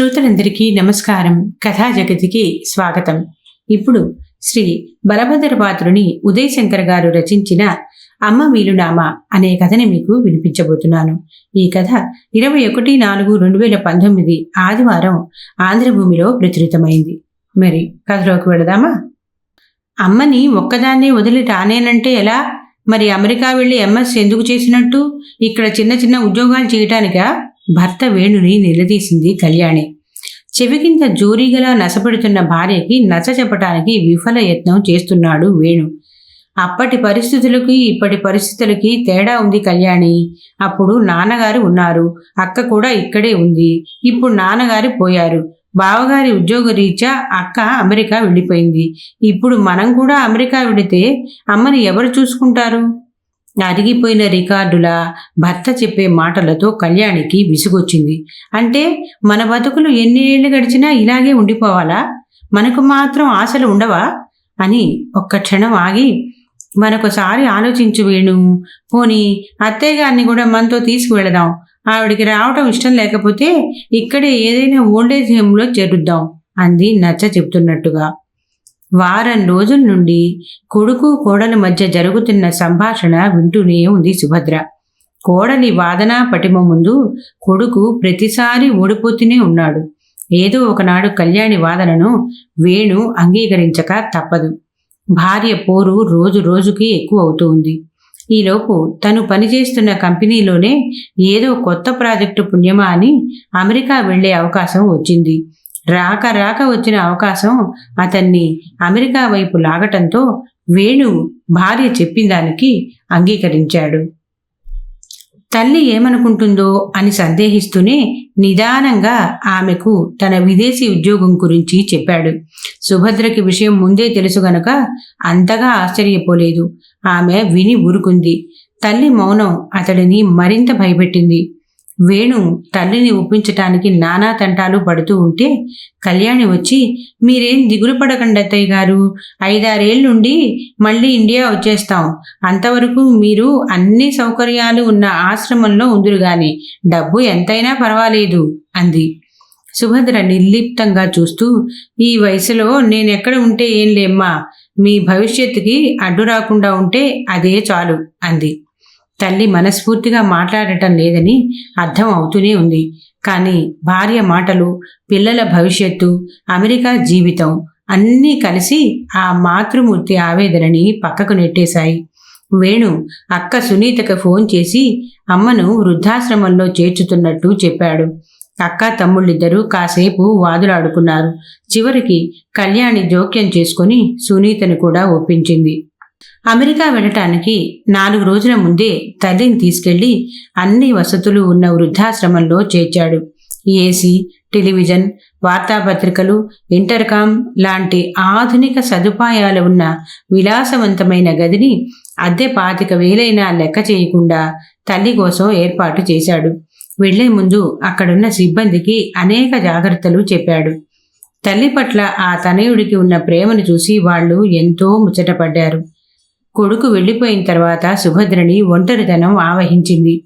శ్రోతలందరికీ నమస్కారం. కథా జగతికి స్వాగతం. ఇప్పుడు శ్రీ బలభద్రపాత్రుని ఉదయ్ శంకర్ గారు రచించిన అమ్మ వీలునామా అనే కథని మీకు వినిపించబోతున్నాను. ఈ కథ ఇరవై ఒకటి నాలుగు రెండు వేల పంతొమ్మిది ఆదివారం ఆంధ్రభూమిలో ప్రచురితమైంది. మరి కథలోకి వెళదామా? అమ్మని ఒక్కదాన్నే వదిలి రానేనంటే ఎలా? మరి అమెరికా వెళ్ళి ఎంఎస్ ఎందుకు చేసినట్టు? ఇక్కడ చిన్న చిన్న ఉద్యోగాలు చేయటానికా? భర్త వేణుని నిలదీసింది కళ్యాణి. చెవి కింద జోరీగలా నసపెడుతున్న భార్యకి నచ్చ చెప్పటానికి విఫల యత్నం చేస్తున్నాడు వేణు. అప్పటి పరిస్థితులకి ఇప్పటి పరిస్థితులకి తేడా ఉంది కళ్యాణి. అప్పుడు నాన్నగారు ఉన్నారు. అక్క కూడా ఇక్కడే ఉంది. ఇప్పుడు నాన్నగారు పోయారు. బావగారి ఉద్యోగ రీత్యా అక్క అమెరికా వెళ్ళిపోయింది. ఇప్పుడు మనం కూడా అమెరికా వెళితే అమ్మని ఎవరు చూసుకుంటారు? అరిగిపోయిన రికార్డుల భర్త చెప్పే మాటలతో కళ్యాణికి విసుగొచ్చింది. అంటే మన బతుకులు ఎన్ని ఏళ్ళు గడిచినా ఇలాగే ఉండిపోవాలా? మనకు మాత్రం ఆశలు ఉండవా? అని ఒక్క క్షణం ఆగి మనకొసారి ఆలోచించు వేణు. పోనీ అత్తయ్య గారిని కూడా మనతో తీసుకువెళదాం. ఆవిడికి రావటం ఇష్టం లేకపోతే ఇక్కడే ఏదైనా ఓల్డేజ్ హోమ్లో చేరుద్దాం అంది నచ్చ చెప్తున్నట్టుగా. వారం రోజుల నుండి కొడుకు కోడల మధ్య జరుగుతున్న సంభాషణ వింటూనే ఉంది సుభద్ర. కోడలి వాదన పటిమ ముందు కొడుకు ప్రతిసారి ఓడిపోతూనే ఉన్నాడు. ఏదో ఒకనాడు కళ్యాణి వాదనను వేణు అంగీకరించక తప్పదు. భార్య పోరు రోజు రోజుకి ఎక్కువ అవుతుంది ఉంది. ఈలోపు తను పనిచేస్తున్న కంపెనీలోనే ఏదో కొత్త ప్రాజెక్టు పుణ్యమా అని అమెరికా వెళ్ళే అవకాశం వచ్చింది. రాక రాక వచ్చిన అవకాశం అతన్ని అమెరికా వైపు లాగటంతో వేణు భార్య చెప్పిందానికి అంగీకరించాడు. తల్లి ఏమనుకుంటుందో అని సందేహిస్తూనే నిదానంగా ఆమెకు తన విదేశీ ఉద్యోగం గురించి చెప్పాడు. సుభద్రకి విషయం ముందే తెలుసు గనక అంతగా ఆశ్చర్యపోలేదు. ఆమె విని ఊరుకుంది. తల్లి మౌనం అతడిని మరింత భయపెట్టింది. వేణు తల్లిని ఒప్పించటానికి నానా తంటాలు పడుతూ ఉంటే కళ్యాణి వచ్చి మీరేం దిగులు పడకండి అత్తయ్య గారు. ఐదారేళ్ళుండి మళ్ళీ ఇండియా వచ్చేస్తాం. అంతవరకు మీరు అన్ని సౌకర్యాలు ఉన్న ఆశ్రమంలో ఉందిరు గాని డబ్బు ఎంతైనా పర్వాలేదు అంది. సుభద్ర నిర్లిప్తంగా చూస్తూ ఈ వయసులో నేనెక్కడ ఉంటే ఏం లేమ్మా. మీ భవిష్యత్తుకి అడ్డు రాకుండా ఉంటే అదే చాలు అంది. తల్లి మనస్ఫూర్తిగా మాట్లాడటం లేదని అర్థం అవుతూనే ఉంది. కానీ భార్య మాటలు పిల్లల భవిష్యత్తు అమెరికా జీవితం అన్నీ కలిసి ఆ మాతృమూర్తి ఆవేదనని పక్కకు నెట్టేశాయి. వేణు అక్క సునీతకు ఫోన్ చేసి అమ్మను వృద్ధాశ్రమంలో చేర్చుతున్నట్టు చెప్పాడు. అక్క తమ్ముళ్ళిద్దరూ కాసేపు వాదులాడుకున్నారు. చివరికి కళ్యాణి జోక్యం చేసుకుని సునీతను కూడా ఒప్పించింది. అమెరికా వెళ్ళటానికి నాలుగు రోజుల ముందే తల్లిని తీసుకెళ్ళి అన్ని వసతులు ఉన్న వృద్ధాశ్రమంలో చేర్చాడు. ఏసీ టెలివిజన్ వార్తాపత్రికలు ఇంటర్కామ్ లాంటి ఆధునిక సదుపాయాలు ఉన్న విలాసవంతమైన గదిని అద్దె పాతిక వేలైనా లెక్క చేయకుండా తల్లి కోసం ఏర్పాటు చేశాడు. వెళ్ళే ముందు అక్కడున్న సిబ్బందికి అనేక జాగ్రత్తలు చెప్పాడు. తల్లి పట్ల ఆ తనయుడికి ఉన్న ప్రేమను చూసి వాళ్ళు ఎంతో ముచ్చటపడ్డారు. కొడుకు వెళ్ళిపోయిన తర్వాత సుభద్రని ఒంటరితనం ఆవహించింది.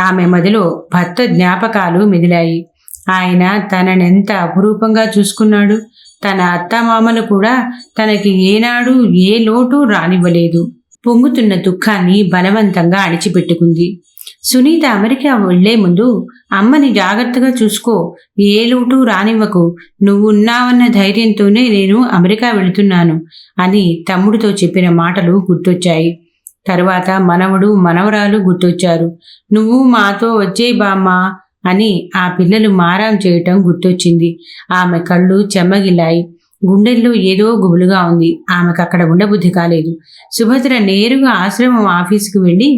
ఆమె మదిలో భర్త జ్ఞాపకాలు మిదిలాయి. ఆయన తననెంత అపురూపంగా చూసుకున్నాడు? తన అత్తమామలు కూడా తనకి ఏనాడు ఏ లోటు రానివ్వలేదు. పొంగుతున్న దుఃఖాన్ని బలవంతంగా అణిచిపెట్టుకుంది. సునీత అమెరికా వెళ్ళే ముందు అమ్మని జాగ్రత్తగా చూసుకో. ఏ లోటు రానివ్వకు. నువ్వున్నావన్న ధైర్యంతోనే నేను అమెరికా వెళుతున్నాను అని తమ్ముడితో చెప్పిన మాటలు గుర్తొచ్చాయి. తరువాత మనవడు మనవరాలు గుర్తొచ్చారు. నువ్వు మాతో వచ్చే బామ్మ అని ఆ పిల్లలు మారాం చేయటం గుర్తొచ్చింది. ఆమె కళ్ళు చెమ్మగిల్లాయి గుండెల్లో ఏదో గుబులుగా ఉంది. ఆమెకు అక్కడ ఉండబుద్ధి కాలేదు. సుభద్ర నేరుగా ఆశ్రమం ఆఫీసుకు వెళ్ళి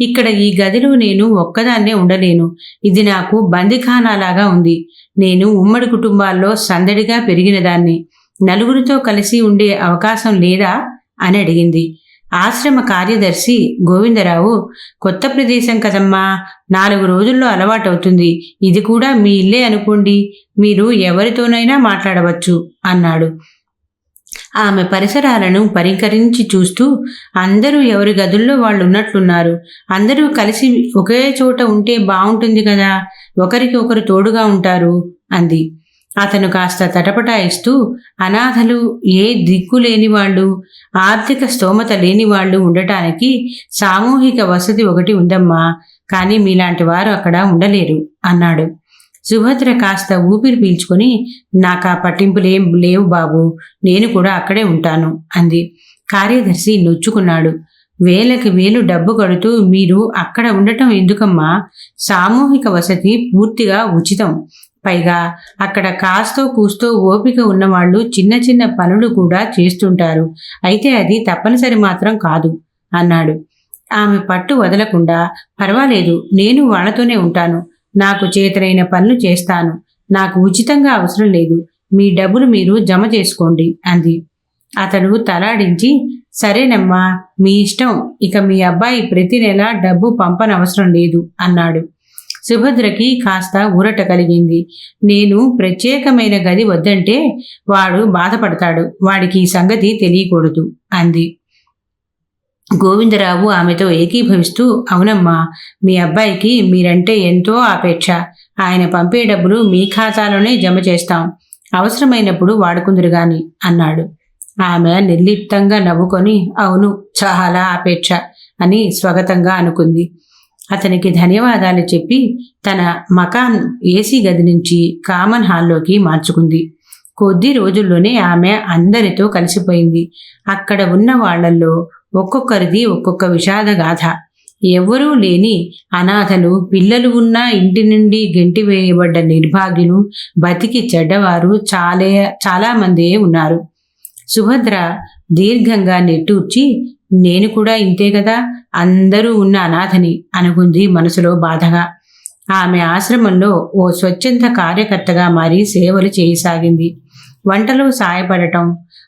ఇక్కడ ఈ గదిలో నేను ఒక్కదాన్నే ఉండలేను. ఇది నాకు బందిఖానాలాగా ఉంది. నేను ఉమ్మడి కుటుంబాల్లో సందడిగా పెరిగినదాన్ని. నలుగురితో కలిసి ఉండే అవకాశం లేదా? అని అడిగింది. ఆశ్రమ కార్యదర్శి గోవిందరావు కొత్త ప్రదేశం కదమ్మా. నాలుగు రోజుల్లో అలవాటవుతుంది. ఇది కూడా మీ ఇల్లే అనుకోండి. మీరు ఎవరితోనైనా మాట్లాడవచ్చు అన్నాడు. ఆమె పరిసరాలను పరికరించి చూస్తూ అందరూ ఎవరి గదుల్లో వాళ్ళు ఉన్నట్లున్నారు అందరూ కలిసి ఒకే చోట ఉంటే బాగుంటుంది కదా ఒకరికి ఒకరు తోడుగా ఉంటారు అంది. అతను కాస్త తటపటాయిస్తూ అనాథలు ఏ దిక్కు లేని వాళ్ళు ఆర్థిక స్తోమత లేని వాళ్ళు ఉండటానికి సామూహిక వసతి ఒకటి ఉందమ్మా కానీ మీలాంటి వారు అక్కడ ఉండలేరు అన్నాడు. సుభద్ర కాస్త ఊపిరి పీల్చుకొని నాకా పట్టింపులేం లేవు బాబు నేను కూడా అక్కడే ఉంటాను అంది. కార్యదర్శి నొచ్చుకున్నాడు. వేలకి వేలు డబ్బు కడుతూ మీరు అక్కడ ఉండటం ఎందుకమ్మా? సామూహిక వసతి పూర్తిగా ఉచితం. పైగా అక్కడ కాస్తో కూస్తో ఓపిక ఉన్నవాళ్ళు చిన్న చిన్న పనులు కూడా చేస్తుంటారు. అయితే అది తప్పనిసరి మాత్రం కాదు అన్నాడు. ఆమె పట్టు వదలకుండా పర్వాలేదు నేను వాళ్ళతోనే ఉంటాను. నాకు చేతనైన పనులు చేస్తాను. నాకు ఉచితంగా అవసరం లేదు. మీ డబ్బులు మీరు జమ చేసుకోండి అంది. అతడు తలాడించి సరేనమ్మా మీ ఇష్టం ఇక మీ అబ్బాయి ప్రతి నెల డబ్బు పంపనవసరం లేదు అన్నాడు. సుభద్రకి కాస్త ఊరట కలిగింది. నేను ప్రత్యేకమైన గది వద్దంటే వాడు బాధపడతాడు. వాడికి ఈ సంగతి తెలియకూడదు అంది. గోవిందరావు ఆమెతో ఏకీభవిస్తూ అవునమ్మా మీ అబ్బాయికి మీరంటే ఎంతో ఆపేక్ష ఆయన పంపే డబ్బులు మీ ఖాతాలోనే జమ చేస్తాం. అవసరమైనప్పుడు వాడుకుందరు గాని అన్నాడు. ఆమె నిర్లిప్తంగా నవ్వుకొని అవును చాలా ఆపేక్ష అని స్వాగతంగా అనుకుంది. అతనికి ధన్యవాదాలు చెప్పి తన మకాన్ ఏసీ గది నుంచి కామన్ హాల్లోకి మార్చుకుంది. కొద్ది రోజుల్లోనే ఆమె అందరితో కలిసిపోయింది. అక్కడ ఉన్న వాళ్ళల్లో ఒక్కొక్కరిది ఒక్కొక్క విషాద గాథ. ఎవ్వరూ లేని అనాథలు పిల్లలు ఉన్న ఇంటి నుండి గెంటి వేయబడ్డ నిర్భాగ్యులు బతికి చెడ్డవారు చాలే చాలామందే ఉన్నారు. సుభద్ర దీర్ఘంగా నెట్టూర్చి నేను కూడా ఇంతే కదా అందరూ ఉన్న అనాథని అనుకుంది మనసులో బాధగా. ఆమె ఆశ్రమంలో ఓ స్వచ్ఛంద కార్యకర్తగా మారి సేవలు చేయసాగింది. వంటలో సాయపడటం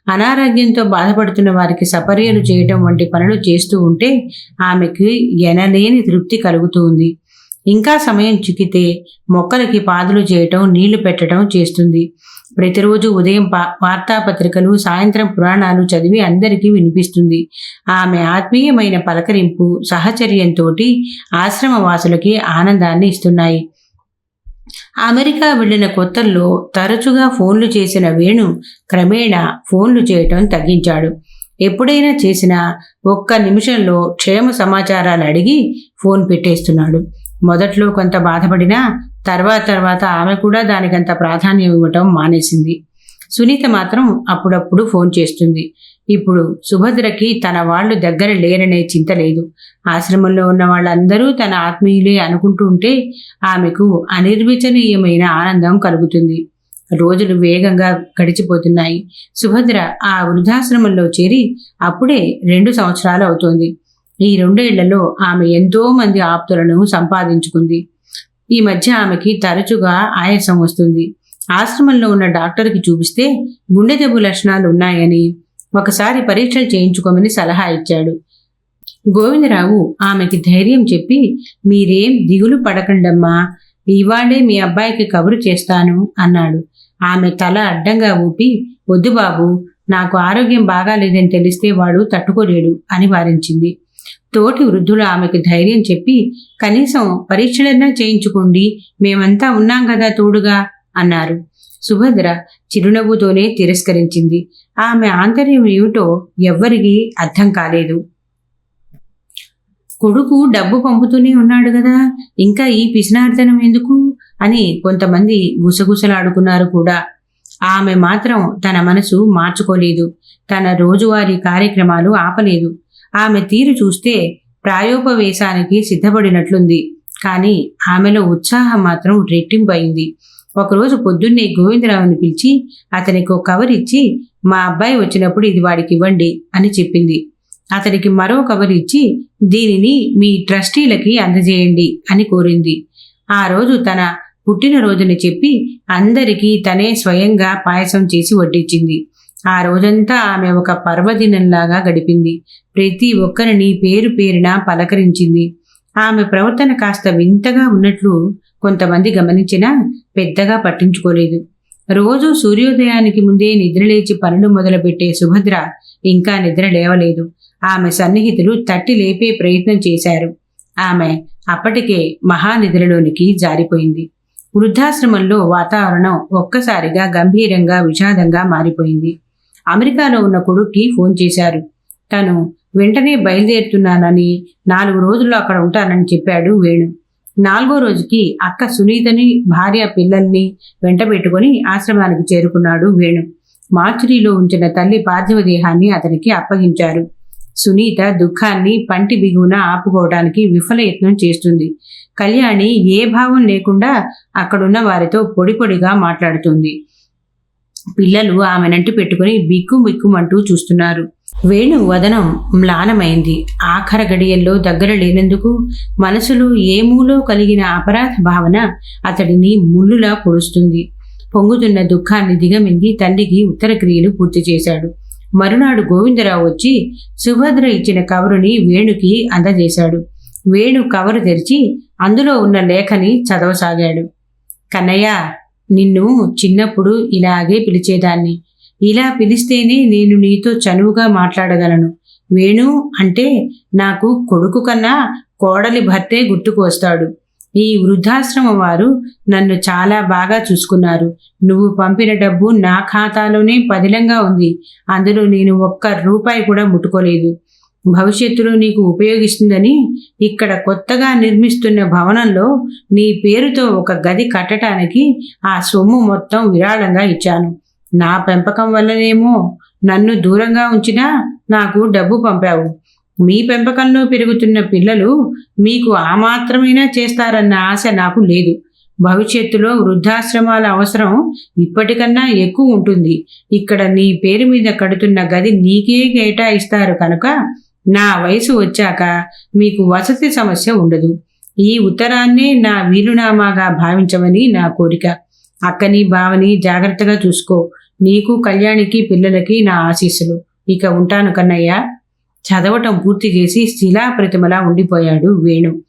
అనారోగ్యంతో బాధపడుతున్న వారికి సపర్యలు చేయటం వంటి పనులు చేస్తూ ఉంటే ఆమెకి ఎనలేని తృప్తి కలుగుతుంది. ఇంకా సమయం చిక్కితే మొక్కలకి పాదులు చేయటం నీళ్ళు పెట్టడం చేస్తుంది. ప్రతిరోజు ఉదయం పా వార్తాపత్రికలు సాయంత్రం పురాణాలు చదివి అందరికీ వినిపిస్తుంది. ఆమె ఆత్మీయమైన పలకరింపు సహచర్యంతో ఆశ్రమవాసులకి ఆనందాన్ని ఇస్తున్నాయి. అమెరికా వెళ్ళిన కొత్తల్లో తరచుగా ఫోన్లు చేసిన వేణు క్రమేణా ఫోన్లు చేయటం తగ్గించాడు. ఎప్పుడైనా చేసినా ఒక్క నిమిషంలో క్షేమ సమాచారాలు అడిగి ఫోన్ పెట్టేస్తున్నాడు. మొదట్లో కొంత బాధపడినా తర్వాత తర్వాత ఆమె కూడా దానికంత ప్రాధాన్యం ఇవ్వటం మానేసింది. సునీత మాత్రం అప్పుడప్పుడు ఫోన్ చేస్తుంది. ఇప్పుడు సుభద్రకి తన వాళ్ళు దగ్గర లేరనే చింత లేదు. ఆశ్రమంలో ఉన్న వాళ్ళందరూ తన ఆత్మీయులే అనుకుంటూ ఉంటే ఆమెకు అనిర్వచనీయమైన ఆనందం కలుగుతుంది. రోజులు వేగంగా గడిచిపోతున్నాయి. సుభద్ర ఆ వృద్ధాశ్రమంలో చేరి అప్పుడే రెండు సంవత్సరాలు అవుతోంది. ఈ రెండేళ్ళలో ఆమె ఎంతో మంది ఆప్తులను సంపాదించుకుంది. ఈ మధ్య ఆమెకి తరచుగా ఆయాసం వస్తుంది. ఆశ్రమంలో ఉన్న డాక్టర్కి చూపిస్తే గుండె దెబ్బ లక్షణాలు ఉన్నాయని ఒకసారి పరీక్షలు చేయించుకోమని సలహా ఇచ్చాడు. గోవిందరావు ఆమెకి ధైర్యం చెప్పి మీరేం దిగులు పడకండమ్మా ఇవాళే మీ అబ్బాయికి కబురు చేస్తాను అన్నాడు. ఆమె తల అడ్డంగా ఊపి వద్దు బాబు నాకు ఆరోగ్యం బాగాలేదని తెలిస్తే వాడు తట్టుకోలేడు అని వారించింది. తోటి వృద్ధులు ఆమెకి ధైర్యం చెప్పి కనీసం పరీక్షలన్నా చేయించుకోండి మేమంతా ఉన్నాం కదా తోడుగా అన్నారు. సుభద్ర చిరునవ్వుతోనే తిరస్కరించింది. ఆమె ఆంతర్యం ఏమిటో ఎవ్వరికీ అర్థం కాలేదు. కొడుకు డబ్బు పంపుతూనే ఉన్నాడు కదా ఇంకా ఈ పిసినార్దనం ఎందుకు? అని కొంతమంది గుసగుసలాడుకున్నారు కూడా. ఆమె మాత్రం తన మనసు మార్చుకోలేదు. తన రోజువారీ కార్యక్రమాలు ఆపలేదు. ఆమె తీరు చూస్తే ప్రాయోపవేశానికి సిద్ధపడినట్లుంది. కానీ ఆమెలో ఉత్సాహం మాత్రం రెట్టింపయింది. ఒకరోజు పొద్దున్నే గోవిందరావుని పిలిచి అతనికి ఒక కవర్ ఇచ్చి మా అబ్బాయి వచ్చినప్పుడు ఇది వాడికి ఇవ్వండి అని చెప్పింది. అతనికి మరో కవర్ ఇచ్చి దీనిని మీ ట్రస్టీలకి అందజేయండి అని కోరింది. ఆ రోజు తన పుట్టినరోజుని చెప్పి అందరికీ తనే స్వయంగా పాయసం చేసి వడ్డించింది ఆ రోజంతా ఆమె ఒక పర్వదినంలాగా గడిపింది. ప్రతి ఒక్కరిని పేరు పేరున పలకరించింది. ఆమె ప్రవర్తన కాస్త వింతగా ఉన్నట్లు కొంతమంది గమనించినా పెద్దగా పట్టించుకోలేదు. రోజు సూర్యోదయానికి ముందే నిద్రలేచి పనులు మొదలుపెట్టే సుభద్ర ఇంకా నిద్ర లేవలేదు. ఆమె సన్నిహితులు తట్టి లేపే ప్రయత్నం చేశారు. ఆమె అప్పటికే మహానిద్రలోనికి జారిపోయింది. వృద్ధాశ్రమంలో వాతావరణం ఒక్కసారిగా గంభీరంగా విషాదంగా మారిపోయింది. అమెరికాలో ఉన్న కొడుక్కి ఫోన్ చేశారు. తను వెంటనే బయలుదేరుతున్నానని నాలుగు రోజుల్లో అక్కడ ఉంటానని చెప్పాడు వేణు. నాలుగో రోజుకి అక్క సునీతని భార్య పిల్లల్ని వెంట పెట్టుకుని ఆశ్రమానికి చేరుకున్నాడు వేణు. మార్చురీలో ఉంచిన తల్లి పార్థివ దేహాన్ని అతనికి అప్పగించారు సునీత దుఃఖాన్ని పంటి బిగువున ఆపుకోవడానికి విఫలయత్నం చేస్తుంది. కళ్యాణి ఏ భావం లేకుండా అక్కడున్న వారితో పొడి పొడిగా మాట్లాడుతుంది. పిల్లలు ఆమెనంటి పెట్టుకుని బిక్కు బిక్కుమంటూ చూస్తున్నారు. వేణు వదనం మ్లానమైంది. ఆఖర గడియల్లో దగ్గర లేనందుకు మనసులో ఏమూలో కలిగిన అపరాధ భావన అతడిని ముళ్ళులా పొడుస్తుంది. పొంగుతున్న దుఃఖాన్ని దిగమింగి తల్లికి ఉత్తర క్రియలు పూర్తి చేశాడు. మరునాడు గోవిందరావు వచ్చి సుభద్ర ఇచ్చిన కవరుని వేణుకి అందజేశాడు. వేణు కవరు తెరిచి అందులో ఉన్న లేఖని చదవసాగాడు. కన్నయ్య నిన్ను చిన్నప్పుడు ఇలాగే పిలిచేదాన్ని. ఇలా పిలిస్తేనే నేను నీతో చనువుగా మాట్లాడగలను. వేణు అంటే నాకు కొడుకు కన్నా కోడలి భర్తే గుర్తుకు వస్తాడు ఈ వృద్ధాశ్రమం వారు నన్ను చాలా బాగా చూసుకున్నారు. నువ్వు పంపిన డబ్బు నా ఖాతాలోనే పదిలంగా ఉంది. అందులో నేను ఒక్క రూపాయి కూడా ముట్టుకోలేదు. భవిష్యత్తులో నీకు ఉపయోగిస్తుందని ఇక్కడ కొత్తగా నిర్మిస్తున్న భవనంలో నీ పేరుతో ఒక గది కట్టడానికి ఆ సొమ్ము మొత్తం విరాళంగా ఇచ్చాను. నా పెంపకం వల్లనేమో నన్ను దూరంగా ఉంచినా నాకు డబ్బు పంపావు. మీ పెంపకంలో పెరుగుతున్న పిల్లలు మీకు ఆ మాత్రమైనా చేస్తారన్న ఆశ నాకు లేదు. భవిష్యత్తులో వృద్ధాశ్రమాల అవసరం ఇప్పటికన్నా ఎక్కువ ఉంటుంది. ఇక్కడ నీ పేరు మీద కడుతున్న గది నీకే కేటాయిస్తారు కనుక నా వయసు వచ్చాక మీకు వసతి సమస్య ఉండదు. ఈ ఉత్తరాన్నే నా వీలునామాగా భావించమని నా కోరిక. అక్కని బావని జాగ్రత్తగా చూసుకో. నీకు కళ్యాణికి పిల్లలకి నా ఆశీస్సులు. ఇక ఉంటాను కన్నయ్య. చదవటం పూర్తి చేసి శిలా ప్రతిమలా ఉండిపోయాడు వేణు.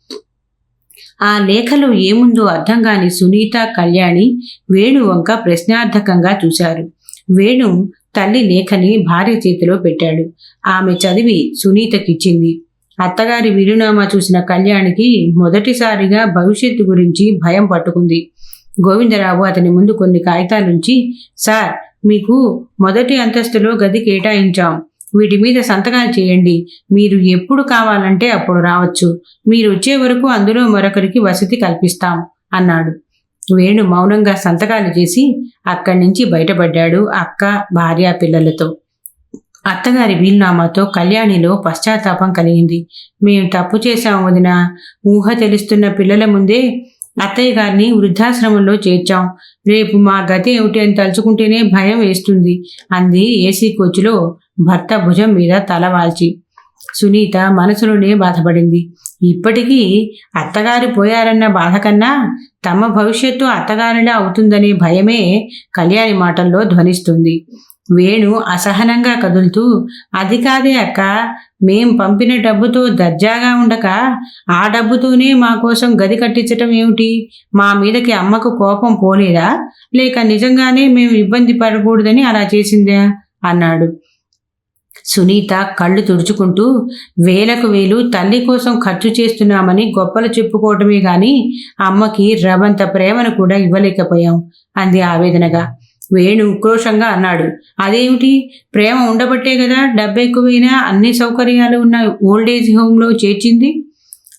ఆ లేఖలో ఏముందో అర్థం కాని సునీత కళ్యాణి వేణు వంక ప్రశ్నార్థకంగా చూశారు. వేణు తల్లి లేఖని భార్య చేతిలో పెట్టాడు. ఆమె చదివి సునీతకిచ్చింది. అత్తగారి వీరునామా చూసిన కళ్యాణికి మొదటిసారిగా భవిష్యత్తు గురించి భయం పట్టుకుంది. గోవిందరావు అతని ముందు కొన్ని కాగితాలుంచి సార్ మీకు మొదటి అంతస్తులో గది కేటాయించాం. వీటి మీద సంతకాలు చేయండి. మీరు ఎప్పుడు కావాలంటే అప్పుడు రావచ్చు. మీరు వచ్చే వరకు అందులో మరొకరికి వసతి కల్పిస్తాం అన్నాడు. వేణు మౌనంగా సంతకాలు చేసి అక్కడి నుంచి బయటపడ్డాడు అక్క భార్య పిల్లలతో. అత్తగారి వీల్నామాతో కళ్యాణిలో పశ్చాత్తాపం కలిగింది. మేము తప్పు చేశాం వదిన. ఊహ తెలుస్తున్న పిల్లల ముందే అత్తయ్య గారిని వృద్ధాశ్రమంలో చేర్చాం. రేపు మా గతి ఏమిటి అని తలుచుకుంటేనే భయం వేస్తుంది అంది ఏసీ కోచ్లో భర్త భుజం మీద తలవాల్చి సునీత మనసులోనే బాధపడింది. ఇప్పటికీ అత్తగారు పోయారన్న బాధ కన్నా తమ భవిష్యత్తు అత్తగారిలా అవుతుందనే భయమే కళ్యాణి మాటల్లో ధ్వనిస్తుంది. వేణు అసహనంగా కదులుతూ అది కాదే అక్క మేం పంపిన డబ్బుతో దర్జాగా ఉండక ఆ డబ్బుతోనే మా కోసం గది కట్టించటం ఏమిటి? మా మీదకి అమ్మకు కోపం పోలేదా? లేక నిజంగానే మేము ఇబ్బంది పడకూడదని అలా చేసిందా? అన్నాడు. సునీత కళ్ళు తుడుచుకుంటూ వేలకు వేలు తల్లి కోసం ఖర్చు చేస్తున్నామని గొప్పలు చెప్పుకోవటమే గాని అమ్మకి రవంత ప్రేమను కూడా ఇవ్వలేకపోయాం అంది ఆవేదనగా. వేణు ఉక్రోషంగా అన్నాడు. అదేమిటి? ప్రేమ ఉండబట్టే కదా డబ్బు ఎక్కువైనా అన్ని సౌకర్యాలు ఉన్న ఓల్డేజ్ హోమ్లో చేర్చింది?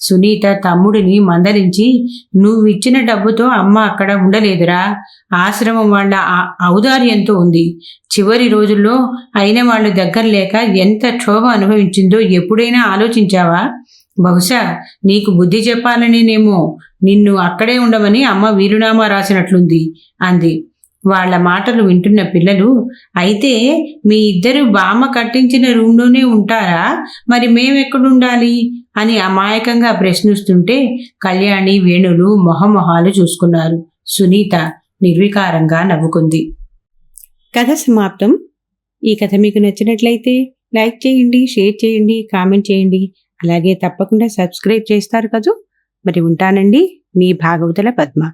సునీత తమ్ముడిని మందలించి నువ్విచ్చిన డబ్బుతో అమ్మ అక్కడ ఉండలేదురా. ఆశ్రమం వాళ్ళ ఔదార్యంతో ఉంది. చివరి రోజుల్లో అయిన వాళ్ళు దగ్గర లేక ఎంత క్షోభ అనుభవించిందో ఎప్పుడైనా ఆలోచించావా? బహుశా నీకు బుద్ధి చెప్పాలనేనేమో. నిన్ను అక్కడే ఉండమని అమ్మ వీరునామా రాసినట్లుంది అంది. వాళ్ళ మాటలు వింటున్న పిల్లలు అయితే మీ ఇద్దరు బామ్మ కట్టించిన రూమ్లోనే ఉంటారా? మరి మేమెక్కడుండాలి? అని అమాయకంగా ప్రశ్నిస్తుంటే కళ్యాణి వేణులు మొహమొహాలు చూసుకున్నారు. సునీత నిర్వికారంగా నవ్వుకుంది. కథ సమాప్తం. ఈ కథ మీకు నచ్చినట్లయితే లైక్ చేయండి షేర్ చేయండి కామెంట్ చేయండి. అలాగే తప్పకుండా సబ్స్క్రైబ్ చేస్తారు కదూ. మరి ఉంటానండి మీ భాగవతుల పద్మ.